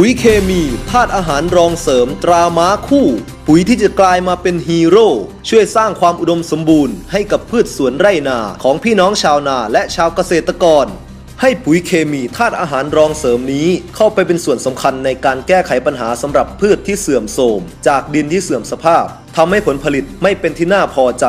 ปุ๋ยเคมีธาตุอาหารรองเสริมตราม้าคู่ ปุ๋ยที่จะกลายมาเป็นฮีโร่ช่วยสร้างความอุดมสมบูรณ์ให้กับพืชสวนไร่นาของพี่น้องชาวนาและชาวเกษตรกร ให้ปุ๋ยเคมีธาตุอาหารรองเสริมนี้เข้าไปเป็นส่วนสำคัญในการแก้ไขปัญหาสำหรับพืชที่เสื่อมโทรมจากดินที่เสื่อมสภาพทำให้ผลผลิตไม่เป็นที่น่าพอใจ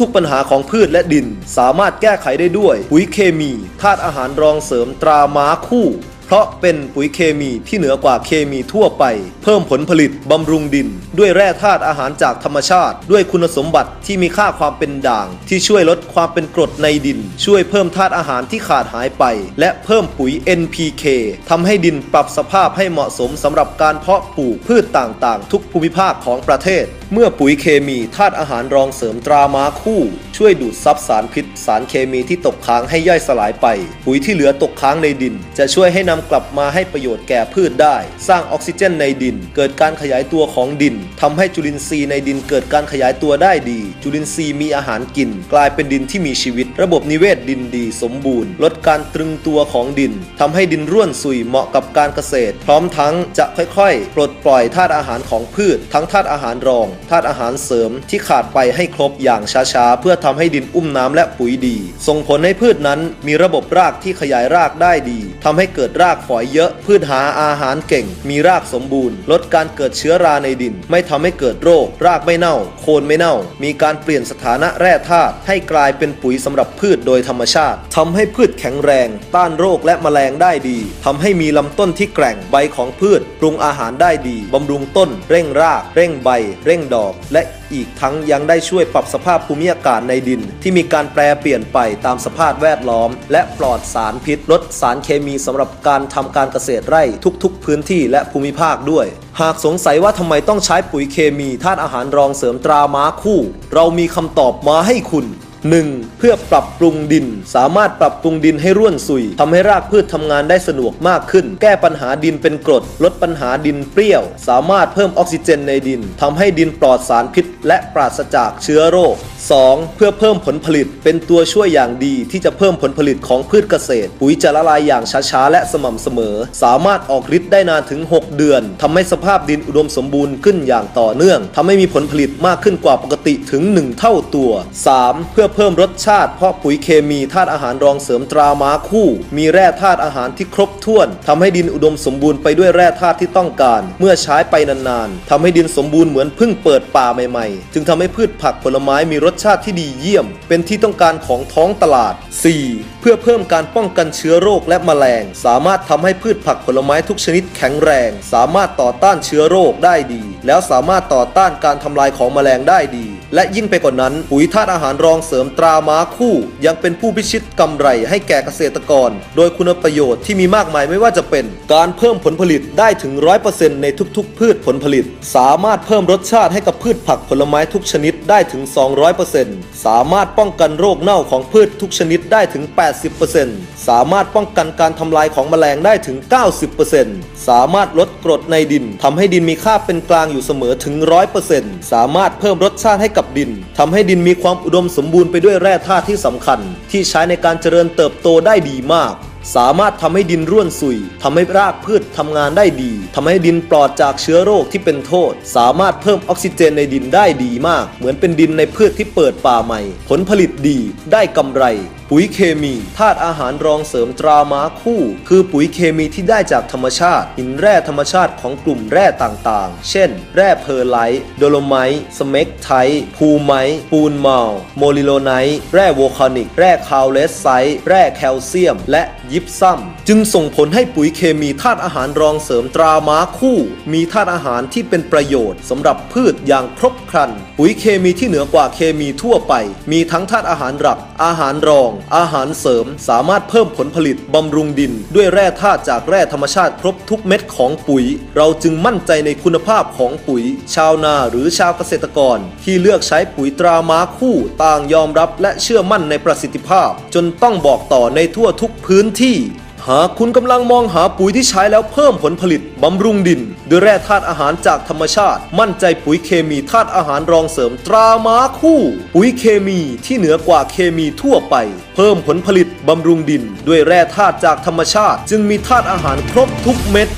ทุกๆปัญหาของพืชและดิน สามารถแก้ไขได้ด้วย ปุ๋ยเคมีธาตุอาหารรองเสริมตราม้าคู่ ราะเป็นปุ๋ยเคมีที่เหนือกว่าเคมีทั่วไป เพิ่มผลผลิตบำรุงดิน ด้วยแร่ธาตุอาหารจากธรรมชาติ ด้วยคุณสมบัติที่มีค่าความเป็นด่าง ที่ช่วยลดความเป็นกรดในดิน ช่วยเพิ่มธาตุอาหารที่ขาดหายไป และเพิ่มปุ๋ย NPK ทำให้ดินปรับสภาพให้เหมาะสมสำหรับการเพาะปลูกพืชต่างๆ ทุกภูมิภาคของประเทศ เมื่อปุ๋ยเคมีธาตุอาหารรองเสริมตราม้าคู่ ช่วยดูดซับสารพิษ สารเคมีที่ตกค้างให้ย่อยสลายไป ปุ๋ยที่เหลือตกค้างในดิน จะช่วยให้นำกลับมาให้ประโยชน์แก่พืชได้ สร้างออกซิเจนในดิน เกิดการขยายตัวของดินทำให้จุลินทรีย์ในดินเกิดการขยายตัวได้ดี จุลินทรีย์มีอาหารกิน กลายเป็นดินที่มีชีวิต ระบบนิเวศดินดีสมบูรณ์ ลดการตรึงตัวของดินทำให้ดินร่วนซุยเหมาะกับการเกษตร พร้อมทั้งจะค่อยๆ ปลดปล่อยธาตุอาหารของพืช ทั้งธาตุอาหารรองธาตุอาหารเสริมที่ขาดไปให้ครบอย่างช้าๆ เพื่อทำให้ดินอุ้มน้ำและปุ๋ยดี ส่งผลให้พืชนั้นมีระบบรากที่ขยายรากได้ดีทำให้เกิดรากฝอยเยอะ พืชหาอาหารเก่ง มีรากสมบูรณ์ ลดการเกิดเชื้อราในดิน ไม่ทำให้เกิดโรค รากไม่เน่า โคนไม่เน่า มีการเปลี่ยนสถานะแร่ธาตุให้กลายเป็นปุ๋ยสำหรับพืชโดยธรรมชาติทำให้พืชแข็งแรง ต้านโรคและแมลงได้ดีทำให้มีลำต้นที่แกร่งใบของพืชปรุงอาหารได้ดีบำรุงต้น เร่งราก เร่งใบ เร่งดอกและ อีกทั้งยังได้ช่วยปรับสภาพภูมิอากาศในดิน ที่มีการแปรเปลี่ยนไปตามสภาพแวดล้อม และปลอดสารพิษลดสารเคมีสำหรับการทำการเกษตรไร่ทุกๆ พื้นที่และภูมิภาคด้วย หากสงสัยว่าทำไมต้องใช้ปุ๋ยเคมีธาตุอาหารรองเสริมตราม้าคู่ เรามีคำตอบมาให้คุณ 1. เพื่อปรับปรุงดิน สามารถปรับปรุงดินให้ร่วนสุยทำให้รากพืชทำงานได้สะดวกมากขึ้น แก้ปัญหาดินเป็นกรด ลดปัญหาดินเปรี้ยว สามารถเพิ่มออกซิเจนในดินทำให้ดินปลอดสารพิษ และปราศจากเชื้อโรค 2. เพื่อเพิ่มผลผลิตเป็นตัวช่วยอย่างดีที่จะเพิ่มผลผลิตของพืชเกษตร ปุ๋ยจะละลายอย่างช้าๆและสม่ำเสมอ สามารถออกฤทธิ์ได้นานถึง 6 เดือนทำให้สภาพดินอุดมสมบูรณ์ขึ้นอย่างต่อเนื่องทำให้มีผลผลิตมากขึ้นกว่าปกติถึง 1 เท่าตัว 3. เพื่อเพิ่มรสชาติ เพราะปุ๋ยเคมีธาตุอาหารรองเสริมตราม้าคู่ มีแร่ธาตุอาหารที่ครบถ้วนทำให้ดินอุดมสมบูรณ์ไปด้วยแร่ธาตุที่ต้องการ เมื่อใช้ไปนานๆทำให้ดินสมบูรณ์เหมือนเพิ่งเปิดป่าใหม่ๆ จึงทำให้พืชผักผลไม้มีรสชาติที่ดีเยี่ยม เป็นที่ต้องการของท้องตลาด 4. เพื่อเพิ่มการป้องกันเชื้อโรคและแมลง สามารถทำให้พืชผักผลไม้ทุกชนิดแข็งแรง สามารถต่อต้านเชื้อโรคได้ดี แล้วสามารถต่อต้านการทำลายของแมลงได้ดี และยิ่งไปกว่านั้น ปุ๋ยธาตุอาหารรองเสริมตราม้าคู่ ยังเป็นผู้พิชิตกำไรให้แก่เกษตรกร โดยคุณประโยชน์ที่มีมากมายไม่ว่าจะเป็น การเพิ่มผลผลิตได้ถึง 100%ในทุกๆ พืชผลผลิต สามารถเพิ่มรสชาติให้กับพืชผักผลไม้ทุกชนิดได้ถึง 200%สามารถป้องกันโรคเน่าของพืชทุกชนิดได้ถึง 80%สามารถป้องกันการทำลายของแมลงได้ถึง 90%สามารถลดกรดในดินทำให้ดินมีค่าเป็นกลางอยู่เสมอถึง 100%สามารถเพิ่มรสชาติให้กับดินทำให้ดินมีความอุดมสมบูรณ์ไปด้วยแร่ธาตุที่สำคัญ ที่ใช้ในการเจริญเติบโตได้ดีมาก สามารถทำให้ดินร่วนซุยทำให้รากพืชทำงานได้ดีทำให้ดินปลอดจากเชื้อโรคที่เป็นโทษ สามารถเพิ่มออกซิเจนในดินได้ดีมาก เหมือนเป็นดินในพืชที่เปิดป่าใหม่ ผลผลิตดีได้กำไร ปุ๋ยเคมีธาตุอาหารรองเสริมตราม้าคู่ คือปุ๋ยเคมีที่ได้จากธรรมชาติ หินแร่ธรรมชาติของกลุ่มแร่ต่างๆ เช่น แร่เพอร์ไลท์โดโลไมต์สเม็กไทต์พูไมต์ปูนเมาโมลิโลไนต์แร่โวลคานิก แร่คาวเลสไซต์แร่แคลเซียม และยิปซัม จึงส่งผลให้ปุ๋ยเคมีธาตุอาหารรองเสริมตราม้าคู่ มีธาตุอาหารที่เป็นประโยชน์สำหรับพืชอย่างครบครัน ปุ๋ยเคมีที่เหนือกว่าเคมีทั่วไป มีทั้งธาตุอาหารหลักอาหารรองอาหารเสริมสามารถเพิ่มผลผลิตบำรุงดิน ด้วยแร่ธาตุจากแร่ธรรมชาติครบทุกเม็ดของปุ๋ย เราจึงมั่นใจในคุณภาพของปุ๋ย ชาวนาหรือชาวเกษตรกร ที่เลือกใช้ปุ๋ยตราม้าคู่ต่างยอมรับและเชื่อมั่นในประสิทธิภาพ จนต้องบอกต่อในทั่วทุกพื้นที่ หากคุณกำลังมองหาปุ๋ยที่ใช้แล้วเพิ่มผลผลิตบำรุงดินด้วยแร่ธาตุอาหารจากธรรมชาติ มั่นใจปุ๋ยเคมีธาตุอาหารรองเสริมตราม้าคู่ ปุ๋ยเคมีที่เหนือกว่าเคมีทั่วไป เพิ่มผลผลิตบำรุงดิน ด้วยแร่ธาตุจากธรรมชาติ จึงมีธาตุอาหารครบทุกเม็ด